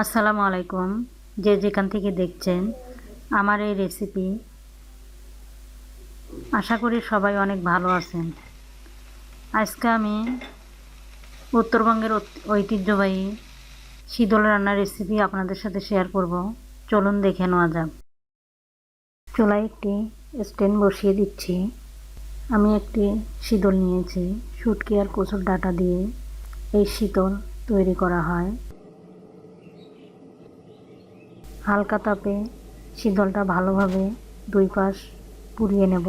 আসসালামু আলাইকুম। যে যেখান থেকে দেখছেন আমার এই রেসিপি আশা করি সবাই অনেক ভালো আছেন। আজকে আমি উত্তরবঙ্গের ঐতিহ্যবাহী শীতল রান্নার রেসিপি আপনাদের সাথে শেয়ার করব। চলুন দেখে নেওয়া যাক। চুলায় একটি স্ট্যান্ড বসিয়ে দিচ্ছি। আমি একটি শীতল নিয়েছি। শুটকি আর কচুর ডাটা দিয়ে এই শীতল তৈরি করা হয়। হালকা তাপে শীতলটা ভালোভাবে দুই পাশ পুড়িয়ে নেব।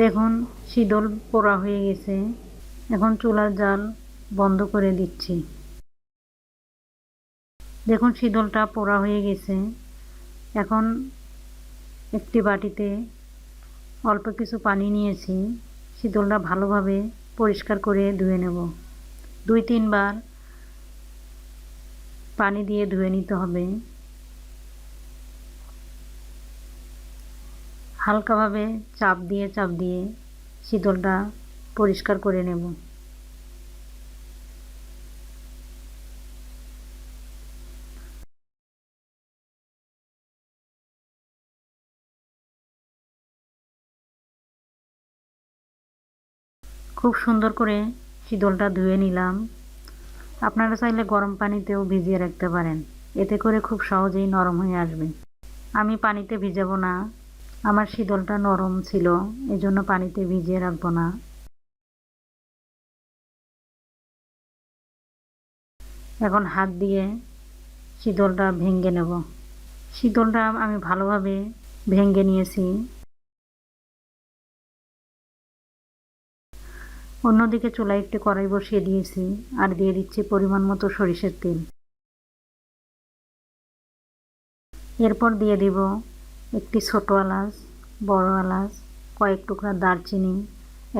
দেখুন, শীতল পোড়া হয়ে গেছে। এখন চুলার জাল বন্ধ করে দিচ্ছি। দেখুন, শীতলটা পোড়া হয়ে গেছে। এখন একটি বাটিতে অল্প কিছু পানি নিয়েছি। শীতলটা ভালোভাবে পরিষ্কার করে ধুয়ে নেব। দুই, তিনবার পানি দিয়ে ধুয়ে নিতে হবে। হালকাভাবে চাপ দিয়ে চাপ দিয়ে শীতলটা পরিষ্কার করে নেব। খুব সুন্দর করে শীতলটা ধুয়ে নিলাম। আপনারা চাইলে গরম পানিতেও ভিজিয়ে রাখতে পারেন। এতে করে খুব সহজেই নরম হয়ে আসবে। আমি পানিতে ভিজাবো না। আমার শীতলটা নরম ছিল, এজন্য পানিতে ভিজিয়ে রাখব না। এখন হাত দিয়ে শীতলটা ভেঙে নেব। শীতলটা আমি ভালোভাবে ভেঙে নিয়েছি। অন্যদিকে চুলায় একটি কড়াই বসিয়ে দিয়েছি আর দিয়ে দিচ্ছি পরিমাণ মতো সরিষের তেল। এরপর দিয়ে দিব একটি ছোট এলাচ, বড় এলাচ, কয়েক টুকরা দারচিনি,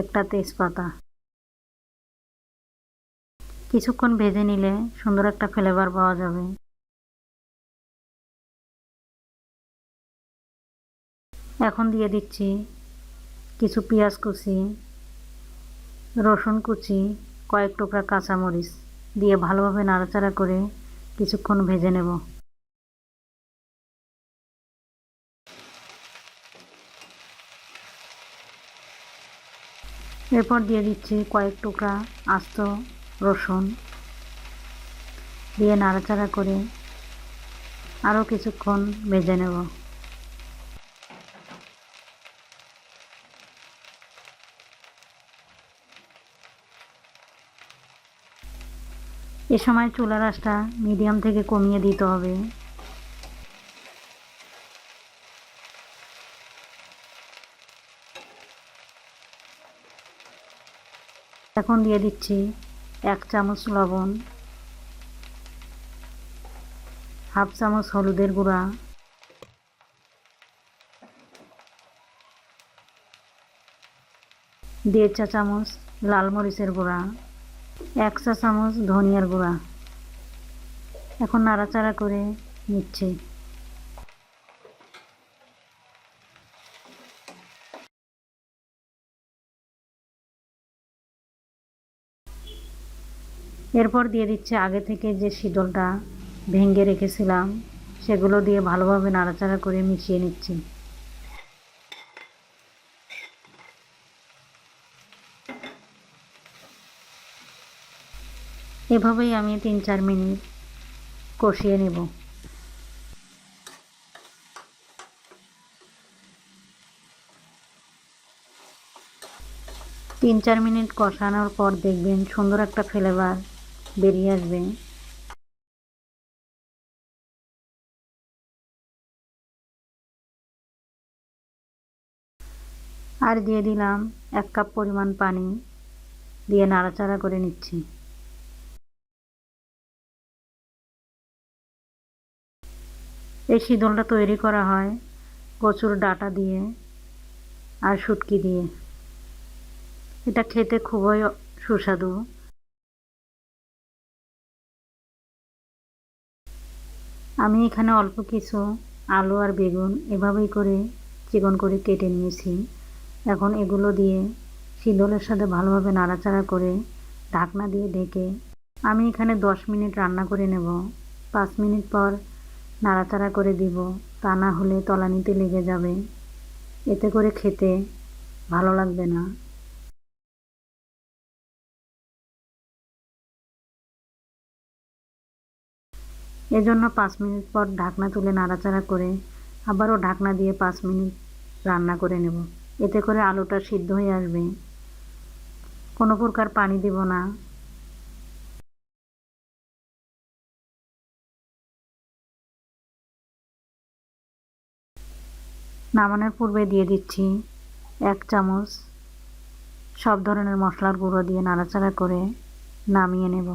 একটা তেজপাতা। কিছুক্ষণ ভেজে নিলে সুন্দর একটা ফ্লেভার পাওয়া যাবে। এখন দিয়ে দিচ্ছি কিছু পেঁয়াজ কুচি, রসুন কুচি, কয়েক টুকরা কাঁচামরিচ দিয়ে ভালোভাবে নাড়াচাড়া করে কিছুক্ষণ ভেজে নেব। এরপর দিয়ে দিচ্ছি কয়েক টুকরা আস্ত রসুন। দিয়ে নাড়াচাড়া করে আরও কিছুক্ষণ ভেজে নেব। এ সময় চুলার আঁচটা মিডিয়াম থেকে কমিয়ে দিতে হবে। এখন দিয়ে দিচ্ছি এক চামচ লবণ, হাফ চামচ হলুদের গুঁড়া, দেড় চা চামচ লাল মরিচের গুঁড়া, এক চা চামচ ধনিয়ার গুঁড়া। এখন নাড়াচাড়া করে নিচ্ছি। এরপর দিয়ে দিচ্ছে আগে থেকে যে শীতলটা ভেঙে রেখেছিলাম, সেগুলো দিয়ে ভালোভাবে নাড়াচাড়া করে মিশিয়ে নিচ্ছি। এভাবেই আমি তিন চার মিনিট কষিয়ে নেব। তিন চার মিনিট কষানোর পর দেখবেন সুন্দর একটা ফ্লেভার বেরিয়ে আসবে। আর দিয়ে দিলাম এক কাপ পরিমাণ পানি। দিয়ে নাড়াচাড়া করে নিচ্ছি। এই শীতলটা তৈরি করা হয় কচুর ডাটা দিয়ে আর শুটকি দিয়ে। এটা খেতে খুবই সুস্বাদু। আমি এখানে অল্প কিছু আলু আর বেগুন এভাবেই করে চিকন করে কেটে নিয়েছি। এখন এগুলো দিয়ে শীতলের সাথে ভালোভাবে নাড়াচাড়া করে ঢাকনা দিয়ে ঢেকে আমি এখানে দশ মিনিট রান্না করে নেব। পাঁচ মিনিট পর নাড়াচাড়া করে দিব, তা না হলে তলানিতে লেগে যাবে। এতে করে খেতে ভালো লাগবে না। এজন্য পাঁচ মিনিট পর ঢাকনা তুলে নাড়াচাড়া করে আবারও ঢাকনা দিয়ে পাঁচ মিনিট রান্না করে নেব। এতে করে আলুটা সিদ্ধ হয়ে আসবে। কোনো প্রকার পানি দেব না। নামানোর পূর্বে দিয়ে দিচ্ছি এক চামচ সব ধরনের মশলার গুঁড়ো দিয়ে নাড়াচাড়া করে নামিয়ে নেব।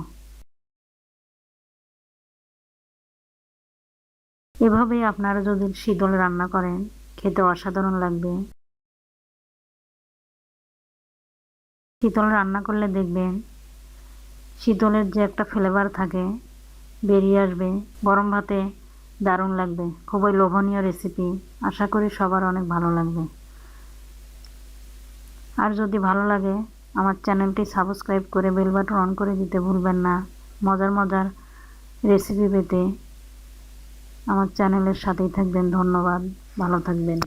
এভাবেই আপনারা যদি শীতল রান্না করেন, খেতে অসাধারণ লাগবে। শীতল রান্না করলে দেখবেন শীতলের যে একটা ফ্লেভার থাকে, বেরিয়ে আসবে। গরম ভাতে দারুণ লাগবে। খুবই লোভনীয় রেসিপি আশা করি সবার অনেক ভালো লাগবে। আর যদি ভালো লাগে, আমার চ্যানেলটি সাবস্ক্রাইব করে বেল বাটন অন করে দিতে ভুলবেন না। মজার মজার রেসিপি পেতে আমার চ্যানেলের সাথেই থাকবেন ধন্যবাদ ভালো থাকবেন।